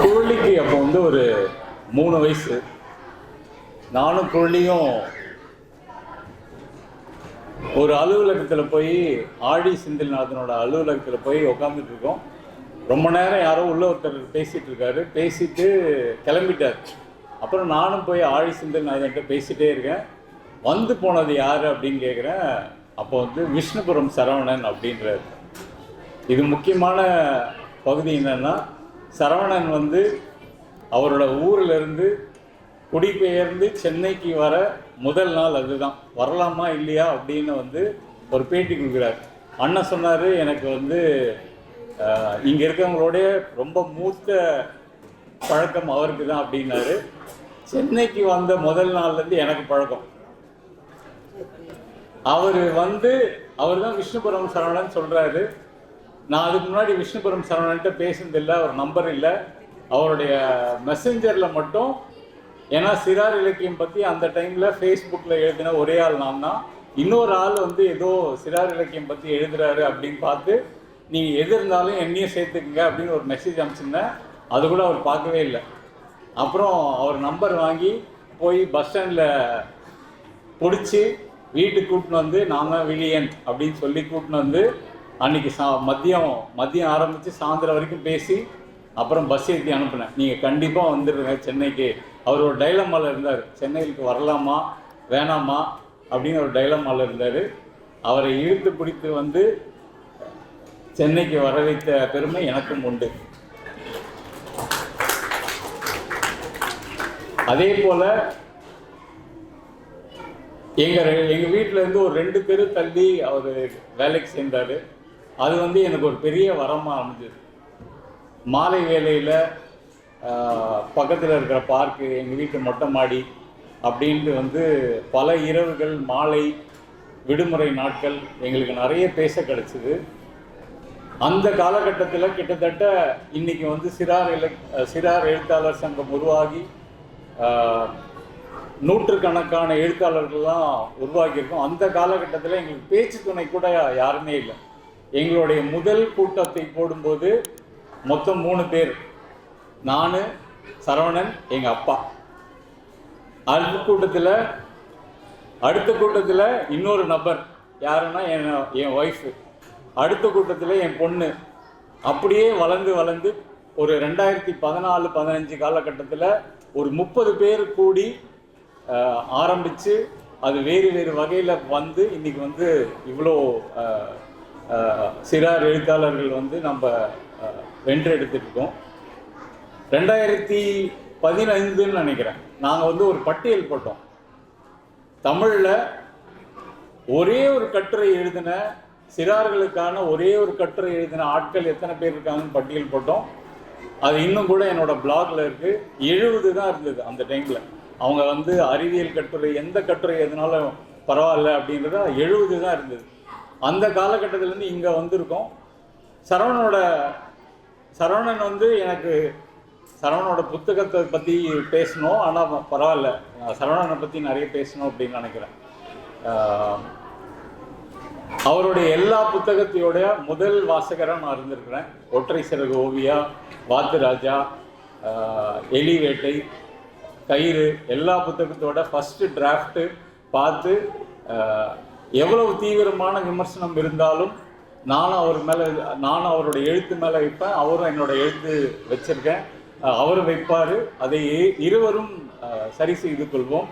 குழலிக்கு அப்போ வந்து ஒரு மூணு வயசு. நானும் குழலியும் ஒரு அலுவலகத்தில் போய் ஆழி செந்தில்நாதனோட அலுவலகத்தில் போய் உட்காந்துட்டு இருக்கோம். ரொம்ப நேரம் யாரோ உள்ள ஒருத்தர் பேசிகிட்டு இருக்காரு. பேசிட்டு கிளம்பிட்டார். அப்புறம் நானும் போய் ஆழி செந்தில்நாதன்கிட்ட பேசிகிட்டே இருக்கேன். வந்து போனது யார் அப்படின்னு கேட்குறேன் அப்போ வந்து விஷ்ணுபுரம் சரவணன் அப்படின்றாரு. இது முக்கியமான பகுதி என்னென்னா சரவணன் வந்து அவரோட ஊர்ல இருந்து குடிபெயர்ந்து சென்னைக்கு வர முதல் நாள் அதுதான். வரலாமா இல்லையா அப்படின்னு வந்து ஒரு பேட்டி கொடுக்குறாரு. அண்ணன் சொன்னார் எனக்கு வந்து இங்கே இருக்கவங்களோடைய ரொம்ப மூத்த பழக்கம் அவருக்கு தான் அப்படின்னாரு. சென்னைக்கு வந்த முதல் நாள்லேருந்து எனக்கு பழக்கம். அவர் வந்து அவர் தான் விஷ்ணுபுரம் சரவணன் சொல்கிறாரு நான் அதுக்கு முன்னாடி விஷ்ணுபுரம் சரவணன்ட்டு பேசினதில்லை அவர் நம்பர் இல்லை. அவருடைய மெசஞ்சரில் மட்டும் ஏன்னா சிறார் இலக்கியம் பற்றி அந்த டைமில் ஃபேஸ்புக்கில் எழுதின ஒரே ஆள் நான் தான் இன்னொரு ஆள் வந்து ஏதோ சிறார் இலக்கியம் பற்றி எழுதுறாரு அப்படின்னு பார்த்து நீங்கள் எது இருந்தாலும் என்னையும் சேர்த்துக்குங்க அப்படின்னு ஒரு மெசேஜ் அனுப்பிச்சிருந்தேன். அது கூட அவர் பார்க்கவே இல்லை. அப்புறம் அவர் நம்பர் வாங்கி போய் பஸ் ஸ்டாண்டில் பிடிச்சி வீட்டுக்கு கூட்டின்னு வந்து நான் தான் விழியன் அப்படின்னு சொல்லி கூட்டின்னு வந்து அன்னைக்கு சா மதியம் மதியம் ஆரம்பித்து சாயந்தரம் வரைக்கும் பேசி அப்புறம் பஸ் ஏற்றி அனுப்பினேன். நீங்கள் கண்டிப்பாக வந்துடுங்க சென்னைக்கு. அவர் ஒரு டைலமாவில் இருந்தார். சென்னைக்கு வரலாமா? வேணாமா? அப்படின்னு ஒரு டைலமாவில் இருந்தார். அவரை இழுத்து பிடித்து வந்து சென்னைக்கு வர வைத்த பெருமை எனக்கும் உண்டு. அதே போல் எங்கள் எங்கள் வீட்டிலேருந்து இருந்து ஒரு ரெண்டு பேரும் தள்ளி அவர் வேலைக்கு சேர்ந்தார். அது வந்து எனக்கு ஒரு பெரிய வரமாக அமைஞ்சது. மாலை வேலையில் பக்கத்தில் இருக்கிற பார்க்கு எங்கள் வீட்டு மொட்டை மாடி அப்படின்ட்டு வந்து பல இரவுகள் மாலை விடுமுறை நாட்கள் எங்களுக்கு நிறைய பேச கிடச்சிது. அந்த காலகட்டத்தில் கிட்டத்தட்ட இன்றைக்கி வந்து சிறார் எழு சிறார் எழுத்தாளர் சங்கம் உருவாகி நூற்றுக்கணக்கான எழுத்தாளர்கள்லாம் உருவாகியிருக்கோம். அந்த காலகட்டத்தில் எங்களுக்கு பேச்சு துணை கூட யாருமே இல்லை. எங்களுடைய முதல் கூட்டத்தை போடும்போது மொத்தம் மூணு பேர். நான் சரவணன் எங்கள் அப்பா. அடுத்த கூட்டத்தில் அடுத்த கூட்டத்தில் இன்னொரு நபர். யாருன்னா என் என் ஒய்ஃபு அடுத்த கூட்டத்தில் என் பொண்ணு. அப்படியே வளர்ந்து வளர்ந்து ஒரு ரெண்டாயிரத்தி பதினாலு பதினஞ்சு காலகட்டத்தில் ஒரு முப்பது பேர் கூடி ஆரம்பித்து அது வேறு வேறு வகையில் வந்து இன்றைக்கி வந்து இவ்வளோ சிறார் எழுத்தாளர்கள் வந்து நம்ம வென்றெடுத்துருக்கோம். ரெண்டாயிரத்தி பதினைந்துன்னு நினைக்கிறேன். நாங்கள் வந்து ஒரு பட்டியல் போட்டோம். தமிழில் ஒரே ஒரு கட்டுரை எழுதின சிறார்களுக்கான ஒரே ஒரு கட்டுரை எழுதின ஆட்கள் எத்தனை பேர் இருக்காங்கன்னு பட்டியல் போட்டோம். அது இன்னும் கூட என்னோட பிளாக்ல இருக்குது எழுபது தான் இருந்தது அந்த டைமில். அவங்க வந்து அறிவியல் கட்டுரை எந்த கட்டுரை எதுனாலும் பரவாயில்ல அப்படின்றத எழுபது தான் இருந்தது. அந்த காலகட்டத்திலேருந்து இங்கே வந்திருக்கோம். சரவணனோட சரவணன் வந்து எனக்கு சரவணனோட புத்தகத்தை பற்றி பேசணும். ஆனால் பரவாயில்ல. சரவணனை பற்றி நிறைய பேசணும் அப்படின்னு நினைக்கிறேன். அவருடைய எல்லா புத்தகத்தையோடைய முதல் வாசகராக நான் இருந்திருக்கிறேன். ஒற்றை சிறகு ஓவியா வாத்து ராஜா எலி வேட்டை கயிறு எல்லா புத்தகத்தோட ஃபஸ்ட்டு டிராஃப்ட்டு பார்த்து எவ்வளவு தீவிரமான விமர்சனம் இருந்தாலும் நானும் அவர் மேலே நானும் அவருடைய எழுத்து மேலே வைப்பேன் அவரும் என்னோட எழுத்து வச்சிருக்கேன். அவரும் வைப்பார். அதை இருவரும் சரி செய்து கொள்வோம்.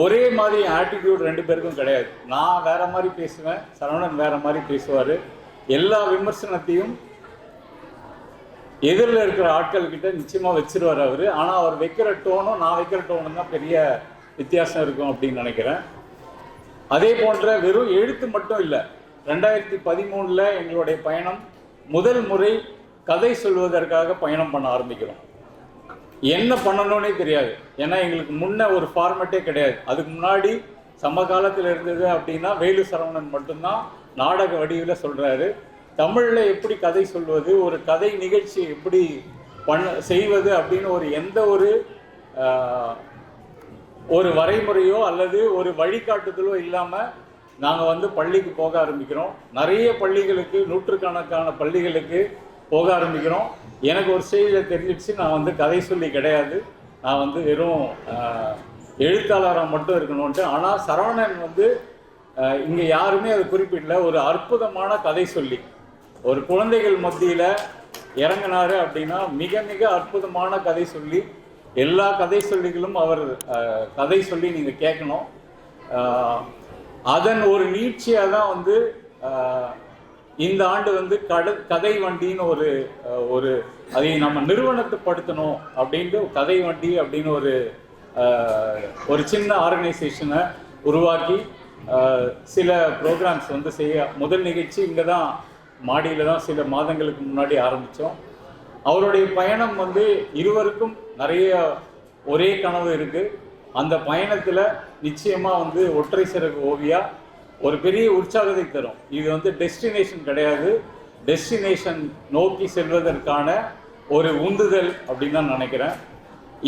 ஒரே மாதிரி ஆட்டிடியூட் ரெண்டு பேருக்கும் கிடையாது. நான் வேற மாதிரி பேசுவேன் சரவணன் வேற மாதிரி பேசுவார். எல்லா விமர்சனத்தையும் எதிரில் இருக்கிற ஆட்கள் கிட்ட நிச்சயமாக வச்சிருவார் அவர். ஆனால் அவர் வைக்கிற டோனும் நான் வைக்கிற டோனும் தான் பெரிய வித்தியாசம் இருக்கும் அப்படின்னு நினைக்கிறேன். அதே போன்ற வெறும் எழுத்து மட்டும் இல்லை. ரெண்டாயிரத்தி பதிமூணில் எங்களுடைய பயணம் முதல் முறை கதை சொல்வதற்காக பயணம் பண்ண ஆரம்பிக்கிறோம். என்ன பண்ணணும்னே தெரியாது. ஏன்னா எங்களுக்கு முன்ன ஒரு ஃபார்மேட்டே கிடையாது. அதுக்கு முன்னாடி சமகாலத்தில் இருந்தது அப்படின்னா வேலு சரவணன் மட்டும்தான் நாடக வடிவில் சொல்கிறாரு தமிழில் எப்படி கதை சொல்வது ஒரு கதை நிகழ்ச்சி எப்படி பண்ண செய்வது அப்படின்னு ஒரு எந்த ஒரு ஒரு வரைமுறையோ அல்லது ஒரு வழிகாட்டுதலோ இல்லாமல் நாங்கள் வந்து பள்ளிக்கு போக ஆரம்பிக்கிறோம். நிறைய பள்ளிகளுக்கு நூற்றுக்கணக்கான பள்ளிகளுக்கு போக ஆரம்பிக்கிறோம். எனக்கு ஒரு ஸ்டேஜில் தெரிஞ்சிடுச்சு. நான் வந்து கதை சொல்லி கிடையாது. நான் வந்து வெறும் எழுத்தாளராக மட்டும் இருக்கணும்ன்ட்டு. ஆனால் சரவணன் வந்து இங்கே யாருமே அது குறிப்பிடல. ஒரு அற்புதமான கதை சொல்லி. ஒரு குழந்தைகள் மத்தியில் இறங்கினாரு அப்படின்னா மிக மிக அற்புதமான கதை சொல்லி எல்லா கதை சொல்லிகளும் அவர் கதை சொல்லி நீங்கள் கேட்கணும். அதன் ஒரு நீட்சியாக தான் வந்து இந்த ஆண்டு வந்து கட கதை வண்டின்னு ஒரு ஒரு அதை நம்ம நிறுவனத்துப்படுத்தணும் அப்படின்ட்டு கதை வண்டி அப்படின்னு ஒரு ஒரு சின்ன ஆர்கனைசேஷனை உருவாக்கி சில ப்ரோக்ராம்ஸ் வந்து செய்ய முதல் நிகழ்ச்சி இங்கே தான் மாடியில் தான் சில மாதங்களுக்கு முன்னாடி ஆரம்பித்தோம் அவருடைய பயணம் வந்து இருவருக்கும் நிறைய ஒரே கனவு இருக்குது அந்த பயணத்தில் நிச்சயமாக வந்து ஒற்றை சிறகு ஓவியா ஒரு பெரிய உற்சாகத்தை தரும். இது வந்து டெஸ்டினேஷன் கிடையாது. டெஸ்டினேஷன் நோக்கி செல்வதற்கான ஒரு உந்துதல் அப்படின்னு தான் நினைக்கிறேன்.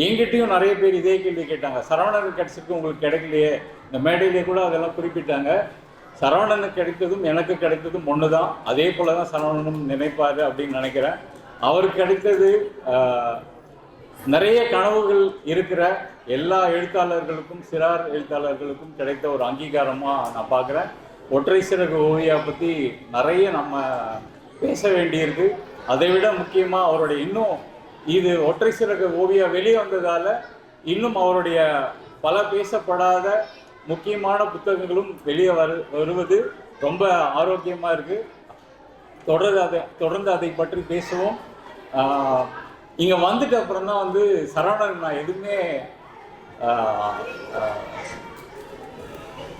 எங்கிட்டையும் நிறைய பேர் இதே கேள்வி கேட்டாங்க. சரவணன் கிடைச்சிருக்கு உங்களுக்கு கிடைக்கலையே. இந்த மேடையிலே கூட அதெல்லாம் குறிப்பிட்டாங்க. சரவணனுக்கு கிடைத்ததும் எனக்கு கிடைத்ததும் ஒன்று தான் அதே போல தான் சரவணனும் நினைப்பார் அப்படின்னு நினைக்கிறேன். அவருக்கு கிடைத்தது நிறைய கனவுகள் இருக்கிற எல்லா எழுத்தாளர்களுக்கும் சிறார் எழுத்தாளர்களுக்கும் கிடைத்த ஒரு அங்கீகாரமாக நான் பார்க்குறேன். ஒற்றை சிறகு ஓவியா பற்றி நிறைய நம்ம பேச வேண்டியிருக்கு. அதை விட முக்கியமாக அவருடைய இன்னும் இது ஒற்றை சிறகு ஓவியா வெளியே வந்ததால் இன்னும் அவருடைய பல பேசப்படாத முக்கியமான புத்தகங்களும் வெளியே வரு வருவது ரொம்ப ஆரோக்கியமாக இருக்குது தொடர்ந்து அதை தொடர்ந்து அதை பற்றி பேசுவோம். ஆஹ் இங்க வந்துட்டு அப்புறம் தான் வந்து சரவணன் நான் எதுவுமே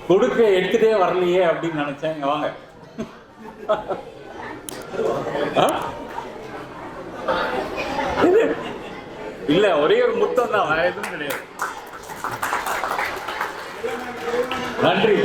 கொடுக்க எடுத்துகிட்டே வரலையே அப்படின்னு நினைச்சேன். இங்க வாங்க. இல்ல ஒரே ஒரு முத்தம் தான் வேற எதுவும் கிடையாது. நன்றி.